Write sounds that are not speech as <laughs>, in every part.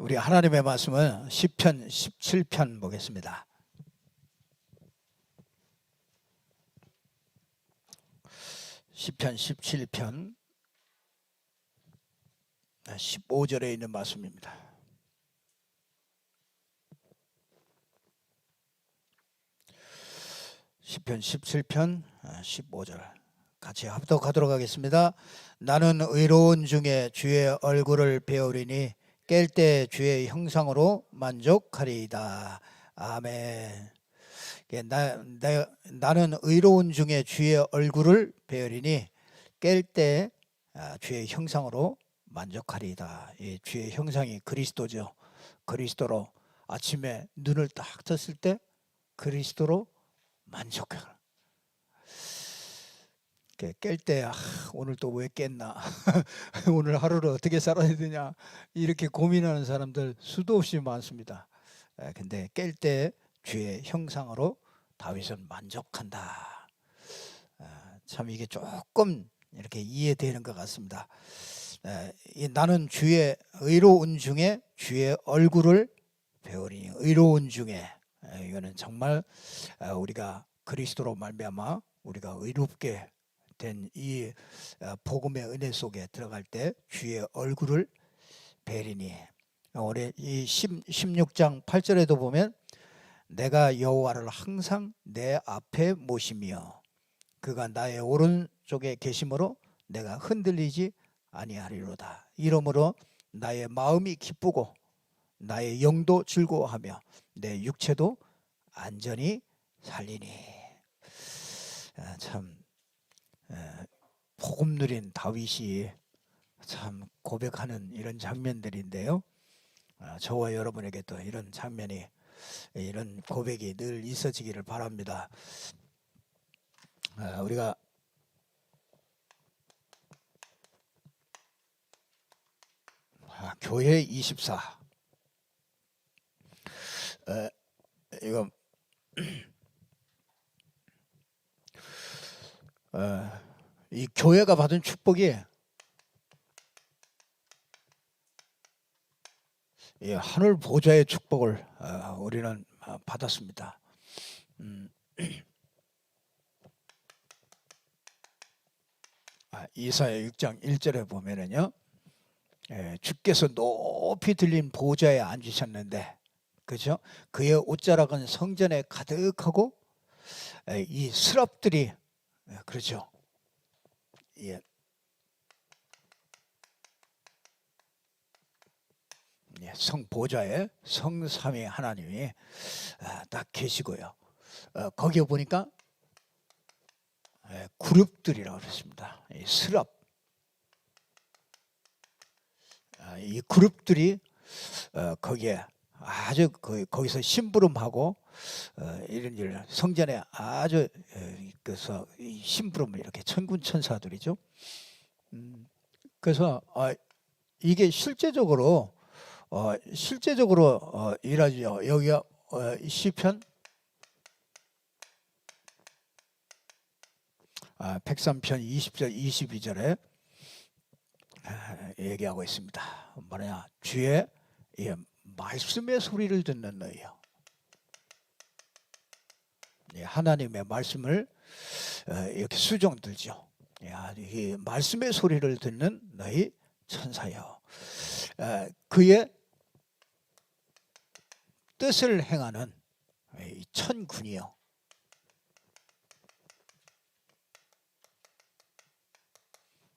우리 하나님의 말씀은 시편 17편 보겠습니다. 시편 17편 15절에 있는 말씀입니다. 시편 17편 15절 같이 합독하도록 하겠습니다. 나는 의로운 중에 주의 얼굴을 배우리니 깰 때 주의 형상으로 만족하리이다. 아멘. 예, 나, 나, 나는 의로운 중에 주의 얼굴을 배우리니 깰때 아, 주의 형상으로 만족하리이다. 예, 주의 형상이 그리스도죠. 그리스도로 아침에 눈을 딱 떴을 때 그리스도로 만족해. 깰때 아, 오늘 또 왜 깼나 <laughs> 오늘 하루를 어떻게 살아야 되냐 이렇게 고민하는 사람들 수도 없이 많습니다. 에, 근데 깰 때 주의 형상으로 다윗은 만족한다. 아, 참 이게 조금 이렇게 이해되는 것 같습니다. 에, 이 나는 주의 의로운 중에 주의 얼굴을 배우리니 의로운 중에 에, 이거는 정말 아, 우리가 그리스도로 말미암아 우리가 의롭게 된 이 복음의 은혜 속에 들어갈 때 주의 얼굴을 베리니. 올해 이 10, 16장 8절에도 보면 내가 여호와를 항상 내 앞에 모시며 그가 나의 오른쪽에 계심으로 내가 흔들리지 아니하리로다. 이러므로 나의 마음이 기쁘고 나의 영도 즐거워하며 내 육체도 안전히 살리니. 아, 참 복음 누린 다윗이 참 고백하는 이런 장면들인데요. 아, 저와 여러분에게도 이런 장면이 이런 고백이 늘 있어지기를 바랍니다. 아, 우리가 아, 교회 24 에, 이거 어, 이 교회가 받은 축복이 이 하늘 보좌의 축복을 어, 우리는 어, 받았습니다. 음, 아, 이사야 6장 1절에 보면은요, 예, 주께서 높이 들린 보좌에 앉으셨는데, 그죠? 그의 옷자락은 성전에 가득하고 에, 이 스럽들이 예, 그렇죠. 예. 예, 성 보좌에 성삼위 하나님이 아, 딱 계시고요. 어, 거기에 보니까 예, 그룹들이라고 그랬습니다. 이 스럽. 아, 이 그룹들이 어, 거기에 아주 거, 거기서 심부름하고 어, 이런 일 성전에 아주 에, 그래서 이 심부름을 이렇게 천군 천사들이죠. 음, 그래서 어, 이게 실제적으로 어, 실제적으로 어, 일하죠. 여기가 어, 시편 아, 103편 20절 22절에 아, 얘기하고 있습니다. 뭐냐 주의 예, 말씀의 소리를 듣는 너희요. 예, 하나님의 말씀을 어, 이렇게 수정 들죠. 야, 이 말씀의 소리를 듣는 너희 천사여. 어, 그의 뜻을 행하는 이 천군이요.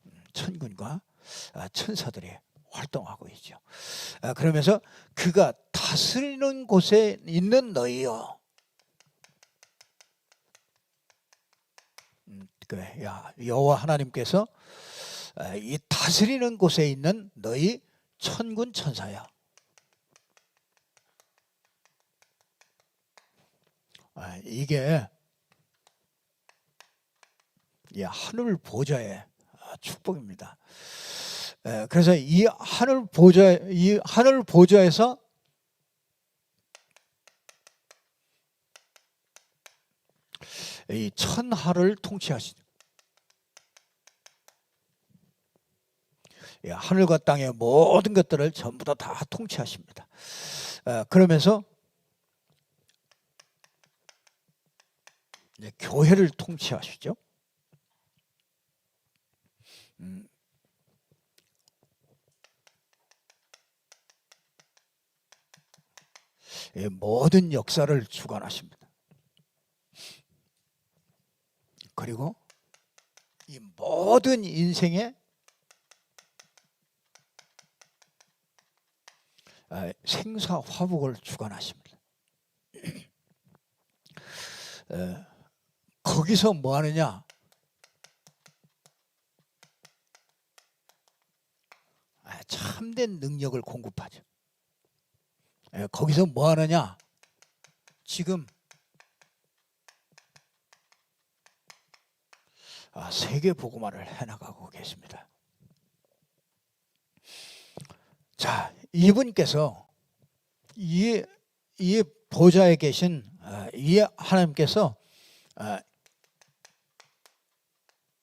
음, 천군과 아, 천사들이 활동하고 있죠. 아, 그러면서 그가 다스리는 곳에 있는 너희요. 음, 그, 야, 여호와 하나님께서 아, 이 다스리는 곳에 있는 너희 천군 천사야. 아, 이게 이 하늘 보좌의 아, 축복입니다. 에, 그래서 이 하늘 보좌 이 하늘 보좌에서 이 천하를 통치하시죠. 예, 하늘과 땅의 모든 것들을 전부 다, 다 통치하십니다. 어, 그러면서 교회를 통치하시죠. 모든 역사를 주관하십니다. 그리고 이 모든 인생의 아, 생사 화복을 주관하십니다. 에, 거기서 뭐 하느냐? 아, 참된 능력을 공급하죠. 에, 거기서 뭐 하느냐? 지금 아, 세계 복음화를 해나가고 계십니다. 자, 이분께서 이, 이 보좌에 계신 아, 이 하나님께서 아,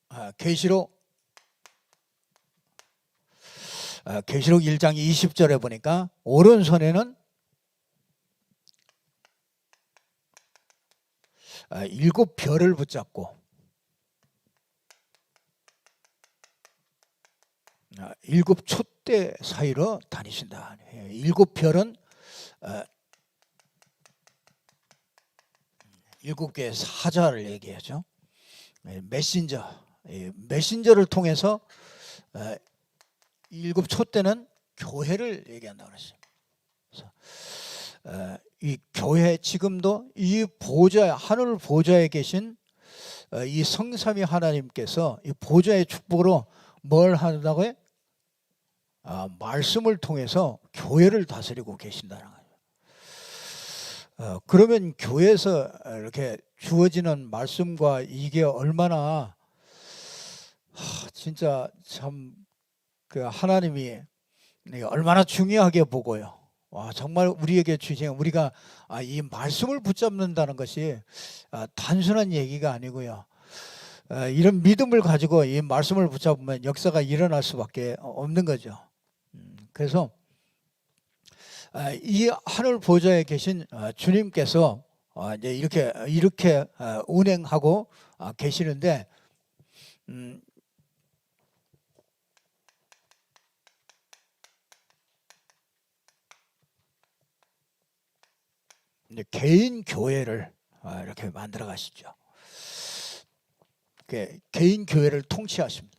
아, 계시록 아, 계시록 1장 20절에 보니까 오른손에는 아, 일곱 별을 붙잡고 아, 일곱 촛대 사이로 다니신다. 예, 일곱 별은 어, 일곱 개의 사자를 얘기하죠. 예, 메신저, 예, 메신저를 통해서 어, 일곱 촛대는 교회를 얘기한다고 그랬어요. 어, 이 교회 지금도 이 보좌 하늘 보좌에 계신 어, 이 성삼위 하나님께서 이 보좌의 축복으로 뭘 한다고요? 아, 말씀을 통해서 교회를 다스리고 계신다는 거예요. 어, 그러면 교회에서 이렇게 주어지는 말씀과 이게 얼마나 하, 진짜 참 그 하나님이 얼마나 중요하게 보고요. 와 정말 우리에게 주신 우리가 아, 이 말씀을 붙잡는다는 것이 아, 단순한 얘기가 아니고요. 아, 이런 믿음을 가지고 이 말씀을 붙잡으면 역사가 일어날 수밖에 없는 거죠. 음, 그래서 아, 이 하늘 보좌에 계신 아, 주님께서 아, 이제 이렇게 이렇게 아, 운행하고 아, 계시는데 음, 개인 교회를 아, 이렇게 만들어 가시죠. 그 개인 교회를 통치하십니다.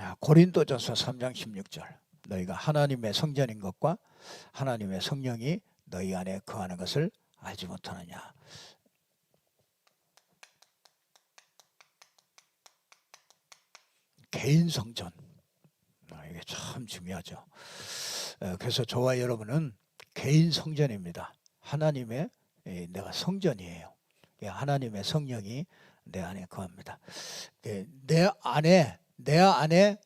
아, 고린도전서 3장 16절 너희가 하나님의 성전인 것과 하나님의 성령이 너희 안에 거하는 것을 알지 못하느냐 개인 성전 아, 이게 참 중요하죠. 어, 그래서 저와 여러분은 개인 성전입니다. 하나님의 예, 내가 성전이에요. 예, 하나님의 성령이 내 안에 거합니다. 예, 내 안에 내 안에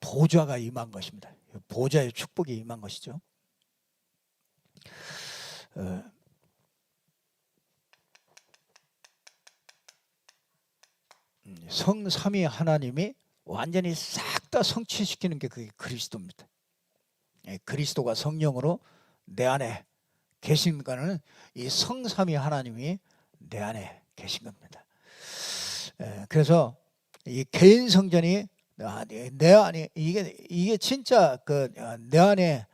보좌가 임한 것입니다. 보좌의 축복이 임한 것이죠. 어, 음, 성삼위 하나님이 완전히 싹 다 성취시키는 게 그게 그리스도입니다. 그리스도가 성령으로 내 안에 계신 거는 이 성삼위 하나님이 내 안에 계신 겁니다. 그래서 이 개인 성전이 내 안에 이게 이게 진짜 그내 어, 안에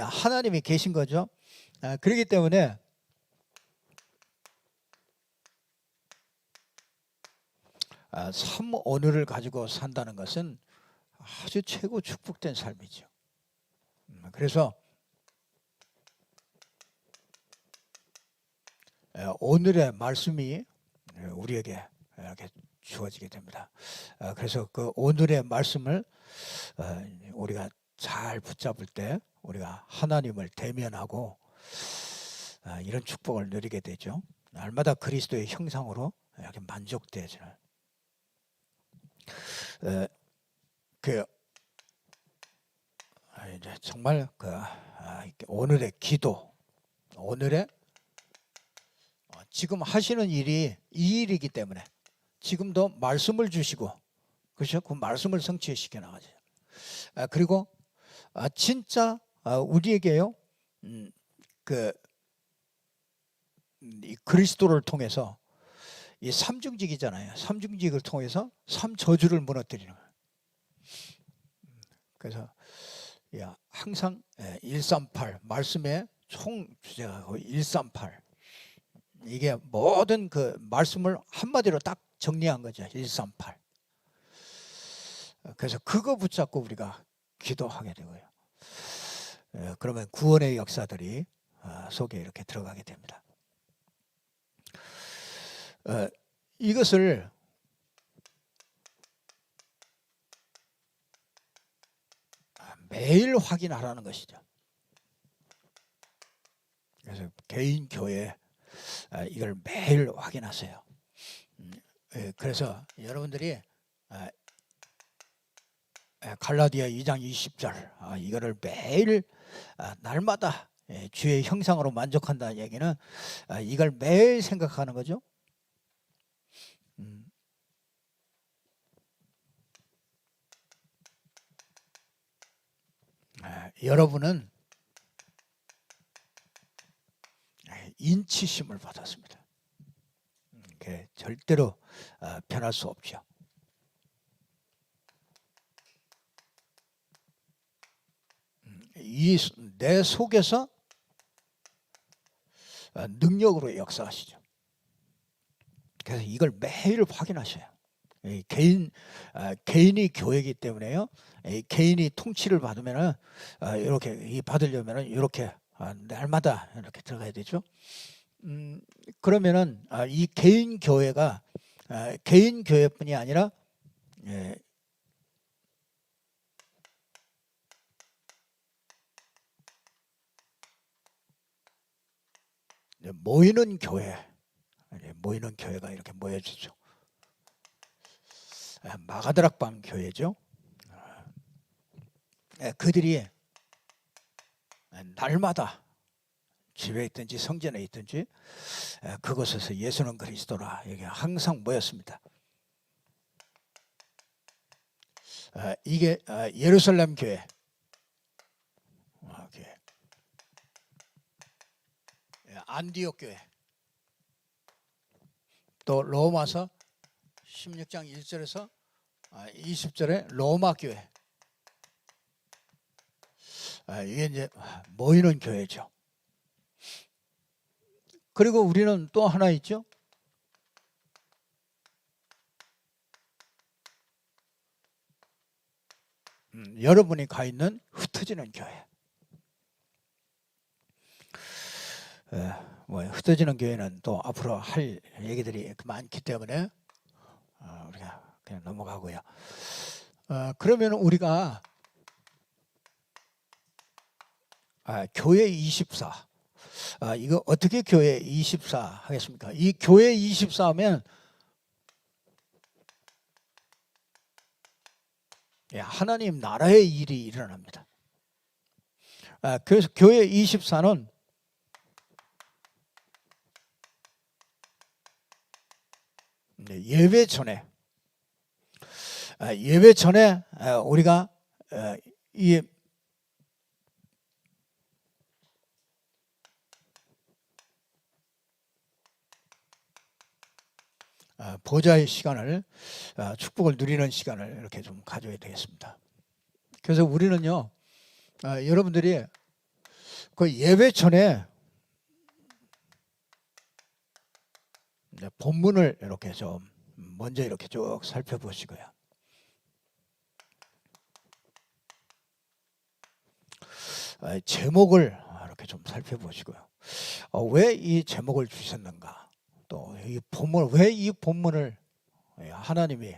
하나님이 계신 거죠. 아, 그렇기 때문에 삼 오늘을 가지고 산다는 것은 아주 최고 축복된 삶이죠. 음, 그래서 오늘의 말씀이 우리에게 이렇게 주어지게 됩니다. 어, 그래서 그 오늘의 말씀을 어, 우리가 잘 붙잡을 때 우리가 하나님을 대면하고 어, 이런 축복을 누리게 되죠. 날마다 그리스도의 형상으로 이렇게 만족되지는 그 아, 이제 정말 그 아, 오늘의 기도 오늘의 어, 지금 하시는 일이 이 일이기 때문에 지금도 말씀을 주시고 그렇죠? 그 말씀을 성취시켜 나가죠. 아, 그리고 아, 진짜 아, 우리에게요, 음, 그 음, 이 그리스도를 통해서 이 삼중직이잖아요. 삼중직을 통해서 삼저주를 무너뜨리는 거예요. 음, 그래서 야, 항상 138 말씀의 총 주제가 138 이게 모든 그 말씀을 한마디로 딱 정리한 거죠. 138 그래서 그거 붙잡고 우리가 기도하게 되고요. 예, 그러면 구원의 역사들이 아, 속에 이렇게 들어가게 됩니다. 어, 이것을 매일 확인하라는 것이죠. 그래서 개인 교회 아, 이걸 매일 확인하세요. 음, 예, 그래서 여러분들이 아, 갈라디아 2장 20절 이거를 매일 날마다 예, 주의 형상으로 만족한다는 얘기는 이걸 매일 생각하는 거죠. 음. 여러분은 인치심을 받았습니다. 음, 절대로 아, 변할 수 없죠. 음, 이내 속에서 아, 능력으로 역사하시죠. 그래서 이걸 매일 확인하셔요. 개인 아, 개인이 교회이기 때문에요. 개인이 통치를 받으면은 이렇게 받으려면은 이렇게 아, 날마다 이렇게 들어가야 되죠. 음, 그러면은 아, 이 개인 교회가 아, 개인 교회뿐이 아니라 예, 모이는 교회, 모이는 교회가 이렇게 모여지죠. 마가드락방 교회죠. 예, 그들이 날마다 집에 있든지 성전에 있든지 그곳에서 예수는 그리스도라 여기 항상 모였습니다. 이게 예루살렘 교회 안디옥 교회 또 로마서 16장 1절에서 20절에 로마 교회 아, 이게 이제 모이는 교회죠. 그리고 우리는 또 하나 있죠. 음, 여러분이 가 있는 흩어지는 교회. 에, 뭐 흩어지는 교회는 또 앞으로 할 얘기들이 많기 때문에 어, 우리가 그냥 넘어가고요. 어, 그러면 우리가 아, 교회 24. 아, 이거 어떻게 교회 24 하겠습니까? 이 교회 24면 예, 하나님 나라의 일이 일어납니다. 아, 그래서 교회 24는 예배 전에 아, 예배 전에 아, 우리가 어, 이 아, 보좌의 시간을 아, 축복을 누리는 시간을 이렇게 좀 가져야 되겠습니다. 그래서 우리는요, 아, 여러분들이 그 예배 전에 본문을 이렇게 좀 먼저 이렇게 쭉 살펴보시고요. 제목을 이렇게 좀 살펴보시고요. 어, 왜이 제목을 주셨는가? 또 이 본문 왜이 본문을 하나님이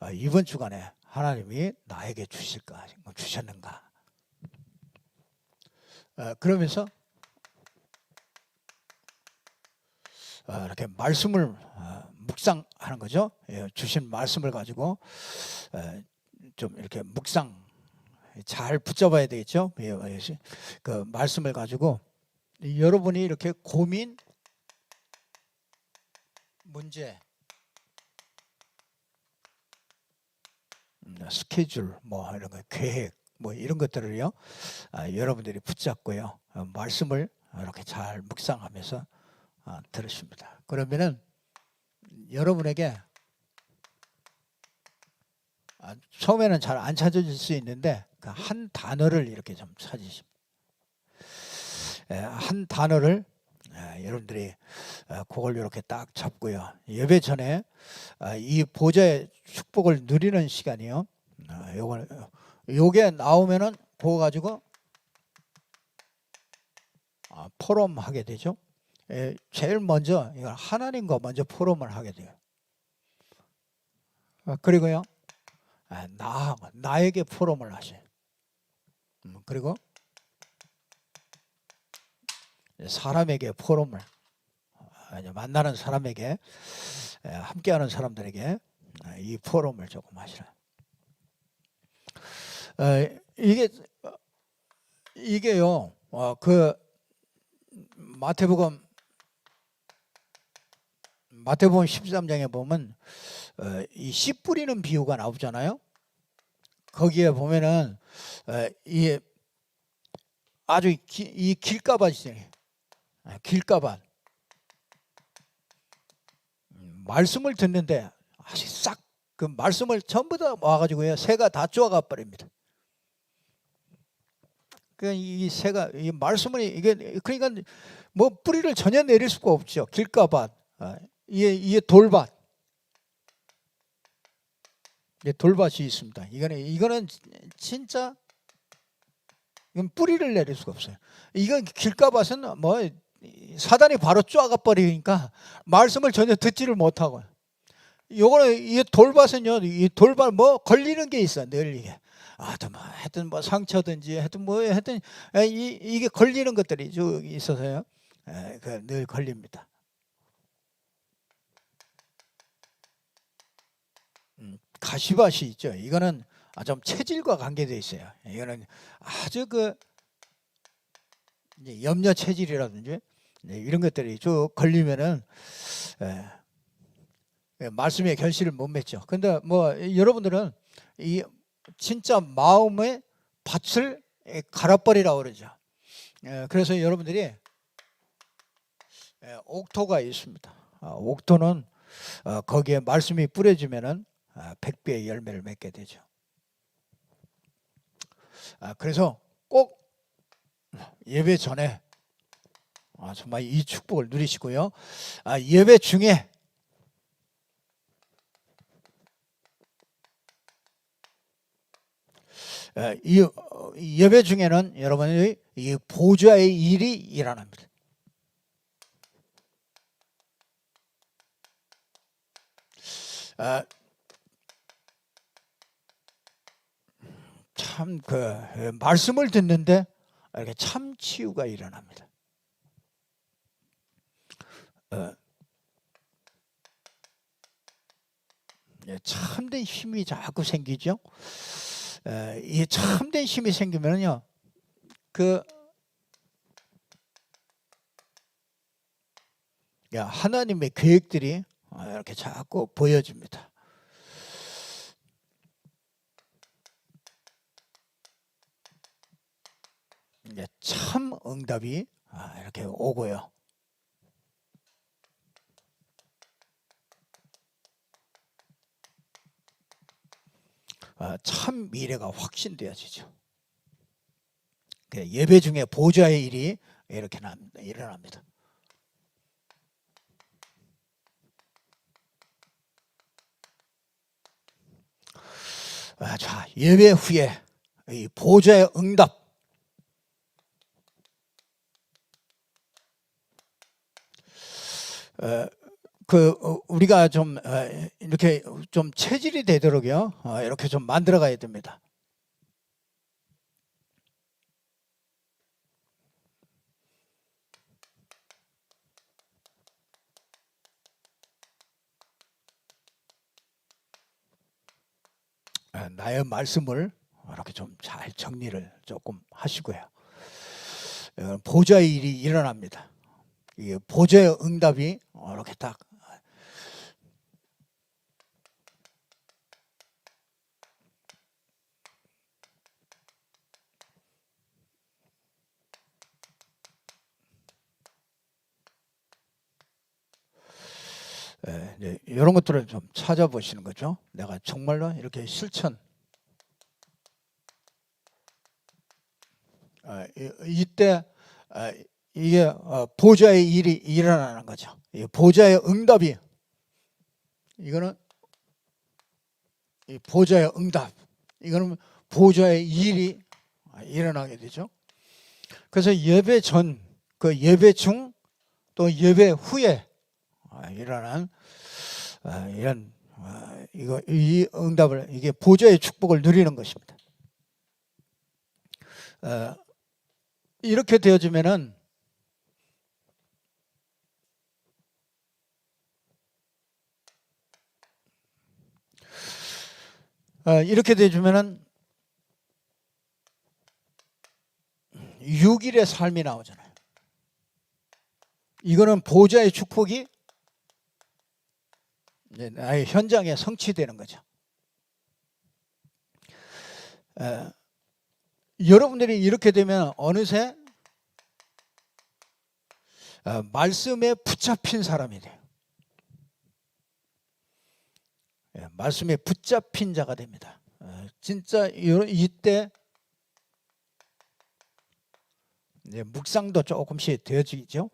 아, 이번 주간에 하나님이 나에게 주실까 주셨는가? 아, 그러면서 아, 이렇게 말씀을 묵상하는 거죠. 예, 주신 말씀을 가지고 좀 이렇게 묵상 잘 붙잡아야 되겠죠. 예, 그 말씀을 가지고 여러분이 이렇게 고민, 문제, 음, 스케줄, 뭐 이런 거, 계획, 뭐 이런 것들을요, 아, 여러분들이 붙잡고요, 어, 말씀을 이렇게 잘 묵상하면서 아, 들으십니다. 그러면은 여러분에게 아, 처음에는 잘 안 찾아질 수 있는데 그 한 단어를 이렇게 좀 찾으십니다. 에, 한 단어를 에, 여러분들이 어, 그걸 이렇게 딱 잡고요. 예배 전에 아, 이 보좌의 축복을 누리는 시간이요. 아, 요걸 요게 나오면은 그거 가지고 아, 포럼하게 되죠. 에, 제일 먼저 이걸 하나님과 먼저 포럼을 하게 돼요. 아, 그리고요. 아, 나 나에게 포럼을 하셔요. 음, 그리고 사람에게 포럼을 아, 만나는 사람에게 에, 함께하는 사람들에게 아, 이 포럼을 조금 하시라. 어, 이게 이게요. 어, 그 마태복음 마태복음 13장에 보면 어, 이씨 뿌리는 비유가 나오잖아요. 거기에 보면은 어, 이 아주 기, 이 길가밭이 있어요. 아, 길가밭 음, 말씀을 듣는데 아주 싹 그 말씀을 전부 다 와가지고요 새가 다 쪼아가 버립니다. 그이 새가 이 말씀을 이게 그러니까 뭐 뿌리를 전혀 내릴 수가 없죠. 길가밭 아, 이게 이게 돌밭 예, 돌밭이 있습니다. 이거는 이거는 진짜 이건 뿌리를 내릴 수가 없어요. 이건 길가밭은 뭐 사단이 바로 쪼아가 버리니까 말씀을 전혀 듣지를 못하고 요거는 이 돌밭은요 이 돌밭 뭐 걸리는 게 있어 늘 이게 아또 뭐 하여튼 뭐 상처든지 하여튼 뭐 하여튼 이 이게 걸리는 것들이 쭉 있어서요 에, 그늘 걸립니다. 가시밭이 있죠. 이거는 아, 좀 체질과 관계되어 있어요. 이거는 아주 그 염려 체질이라든지 네, 이런 것들이 쭉 걸리면은 에, 예, 말씀의 결실을 못 맺죠. 근데 뭐 여러분들은 이 진짜 마음의 밭을 갈아버리라고 그러죠. 예, 그래서 여러분들이 예, 옥토가 있습니다. 아, 옥토는 어, 거기에 말씀이 뿌려지면은 아, 백배의 열매를 맺게 되죠. 아, 그래서 꼭 예배 전에 아, 정말 이 축복을 누리시고요. 아, 예배 중에 에, 이 예배 중에는 여러분이 이 보좌의 일이 일어납니다. 참 그 말씀을 듣는데 이렇게 참 치유가 일어납니다. 어, 예, 참된 힘이 자꾸 생기죠. 에, 이 참된 힘이 생기면요, 그 야, 하나님의 계획들이 어, 이렇게 자꾸 보여집니다. 이제 참 응답이 아, 이렇게 오고요. 아, 참 미래가 확신되어지죠. 그 예배 중에 보좌의 일이 이렇게 일어납니다. 아, 자 예배 후에 이 보좌의 응답 그 어, 우리가 좀 어, 이렇게 좀 체질이 되도록요 어, 이렇게 좀 만들어 가야 됩니다. 아, 나의 말씀을 이렇게 좀 잘 정리를 조금 하시고요. 어, 보좌의 일이 일어납니다. 보좌의 응답이 이렇게 딱 예, 이제 이런 것들을 좀 찾아보시는 거죠. 내가 정말로 이렇게 실천 아, 이- 이때 아, 이게 어, 보좌의 일이 일어나는 거죠. 이 보좌의 응답이 이거는 이 보좌의 응답 이거는 보좌의 일이 일어나게 되죠. 그래서 예배 전, 그 예배 중 또 예배 후에 아, 일어난 아, 이런 아, 이거 이 응답을 이게 보좌의 축복을 누리는 것입니다. 어, 이렇게 되어지면은 이렇게 되어지면은 6일의 삶이 나오잖아요. 이거는 보좌의 축복이 나의 현장에 성취되는 거죠. 에, 여러분들이 이렇게 되면 어느새 어, 말씀에 붙잡힌 사람이 돼요. 예, 말씀에 붙잡힌 자가 됩니다. 어, 진짜 요- 이때 이제 묵상도 조금씩 되어지죠.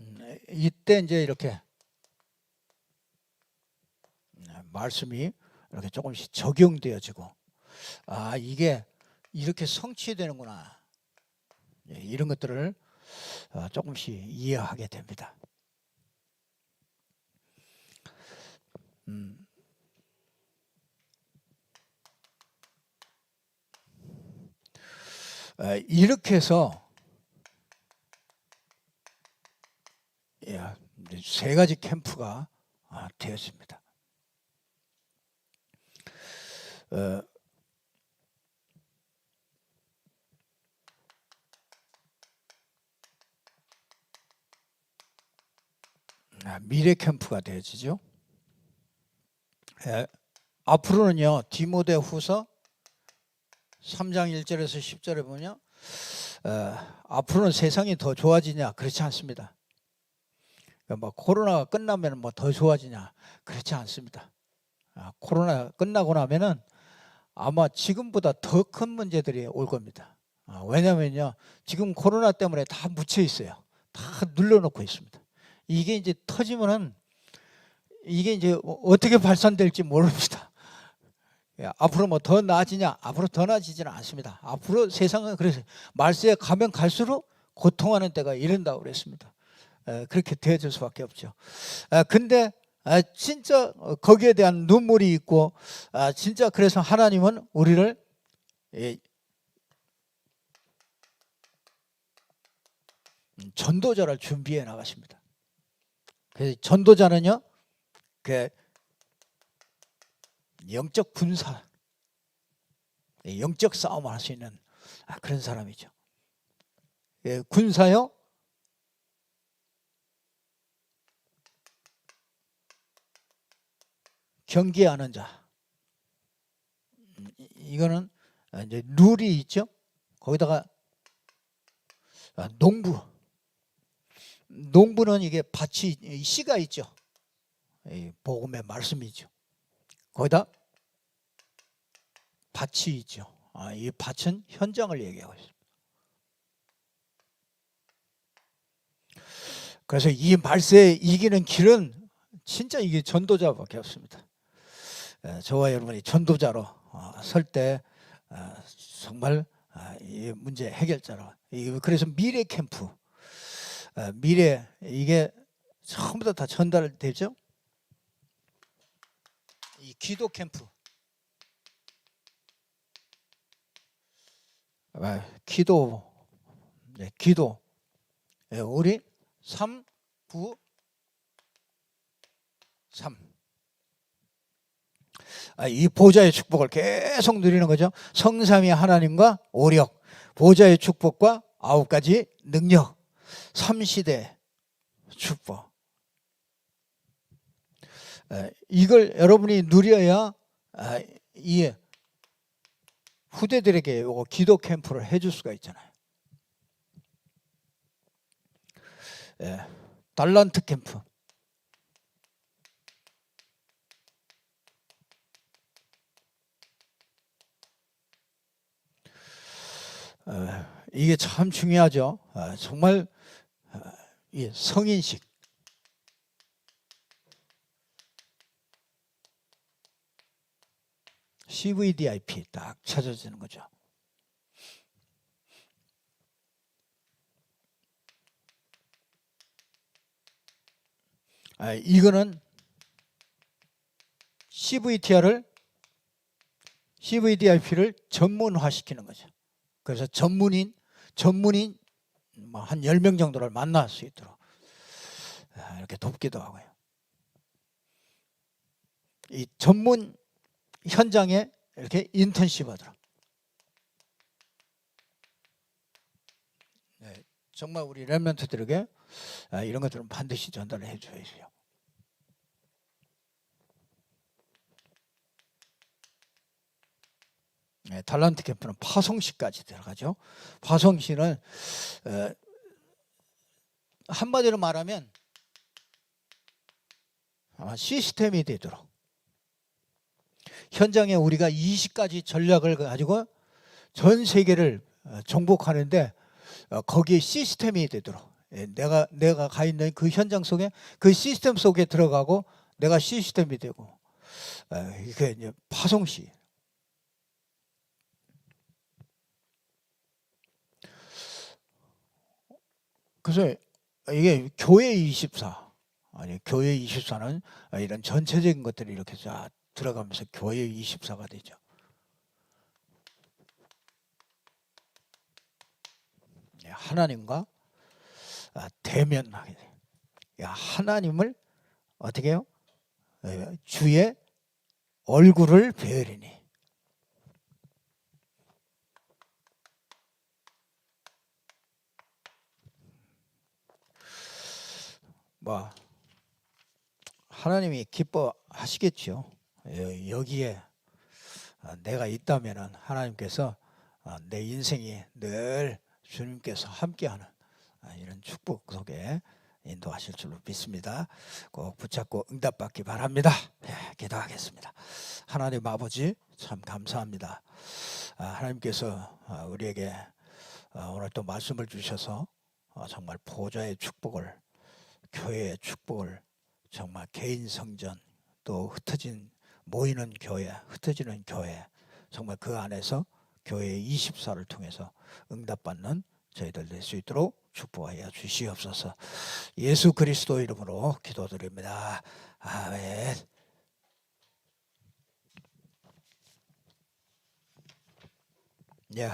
음, 이때 이제 이렇게 말씀이 이렇게 조금씩 적용되어지고 아 이게 이렇게 성취되는구나 예, 이런 것들을 어, 조금씩 이해하게 됩니다. 음. 이렇게 해서 예, 세 가지 캠프가 아, 되었습니다. 어, 아, 미래 캠프가 되어지죠. 예, 앞으로는요 디모데 후서 3장 1절에서 10절에 보면 어, 앞으로는 세상이 더 좋아지냐 그렇지 않습니다. 그러니까 뭐 코로나가 끝나면 뭐 더 좋아지냐 그렇지 않습니다. 아, 코로나 끝나고 나면은 아마 지금보다 더 큰 문제들이 올 겁니다. 아, 왜냐면요 지금 코로나 때문에 다 묻혀 있어요. 다 눌러놓고 있습니다. 이게 이제 터지면은 이게 이제 어떻게 발산될지 모릅니다. 예, 앞으로 뭐 더 나아지냐? 앞으로 더 나아지지는 않습니다. 앞으로 세상은 그래서 말세에 가면 갈수록 고통하는 때가 이른다고 그랬습니다. 에, 그렇게 되어질 수밖에 없죠. 아, 근데 아, 진짜 어, 거기에 대한 눈물이 있고 아, 진짜 그래서 하나님은 우리를 예, 음, 전도자를 준비해 나가십니다. 그래서 전도자는요, 그 영적 군사, 예, 영적 싸움을 할 수 있는 아, 그런 사람이죠. 예, 군사요. 경계하는 자. 음, 이- 이거는 아, 이제 룰이 있죠. 거기다가 아, 농부. 농부는 이게 밭이 이 씨가 있죠. 이 복음의 말씀이죠. 거기다 밭이 있죠. 아, 이 밭은 현장을 얘기하고 있습니다. 그래서 이 말세에 이기는 길은 진짜 이게 전도자밖에 없습니다. 에, 저와 여러분이 전도자로 어, 설때 어, 정말 아, 이 문제 해결자로 이- 그래서 미래 캠프 어, 미래 이게 처음부터 다 전달되죠. 이 기도 캠프 기도. 네, 기도. 예, 우리 3 9 3 아, 이 보좌의 축복을 계속 누리는 거죠. 성삼위 하나님과 오력, 보좌의 축복과 아홉 가지 능력, 삼시대 축복. 에, 이걸 여러분이 누려야 아, 이 후대들에게 요거 기도 캠프를 해줄 수가 있잖아요. 예, 달란트 캠프. 어, 이게 참 중요하죠. 어, 정말 어, 이 성인식. CVDIP 딱 찾아지는 거죠. 아, 이거는 CVTR을 CVDIP를 전문화시키는 거죠. 그래서 전문인 전문인 뭐한 10명 정도를 만날 수 있도록 아, 이렇게 돕기도 하고요. 이 전문 현장에 이렇게 인턴십 하도록. 네, 정말 우리 랩런트들에게 아, 이런 것들은 반드시 전달을 해줘야죠. 네, 달란트 캠프는 파송시까지 들어가죠. 파송시는 어, 한마디로 말하면 아마 시스템이 되도록 현장에 우리가 20가지 전략을 가지고 전 세계를 어, 정복하는데 어, 거기에 시스템이 되도록 예, 내가 내가 가 있는 그 현장 속에 그 시스템 속에 들어가고 내가 시스템이 되고 어, 이게 이제 파송시. 그래서 이게 교회 24 아니 교회 24는 이런 전체적인 것들이 이렇게 쫙 들어가면서 교회 24가 되죠. 예, 하나님과 아, 대면하게 돼. 야, 하나님을 어떻게 해요? 예, 주의 얼굴을 배우리니. 뭐 하나님이 기뻐하시겠죠. 여- 여기에 아, 내가 있다면은 하나님께서 아, 내 인생이 늘 주님께서 함께하는 아, 이런 축복 속에 인도하실 줄로 믿습니다. 꼭 붙잡고 응답받기 바랍니다. 예, 기도하겠습니다. 하나님 아버지 참 감사합니다. 아, 하나님께서 아, 우리에게 아, 오늘 또 말씀을 주셔서 아, 정말 보좌의 축복을 교회의 축복을 정말 개인 성전 또 흩어진 모이는 교회, 흩어지는 교회 정말 그 안에서 교회 24를 통해서 응답받는 저희들 될 수 있도록 축복하여 주시옵소서. 예수 그리스도 이름으로 기도드립니다. 아멘. 예.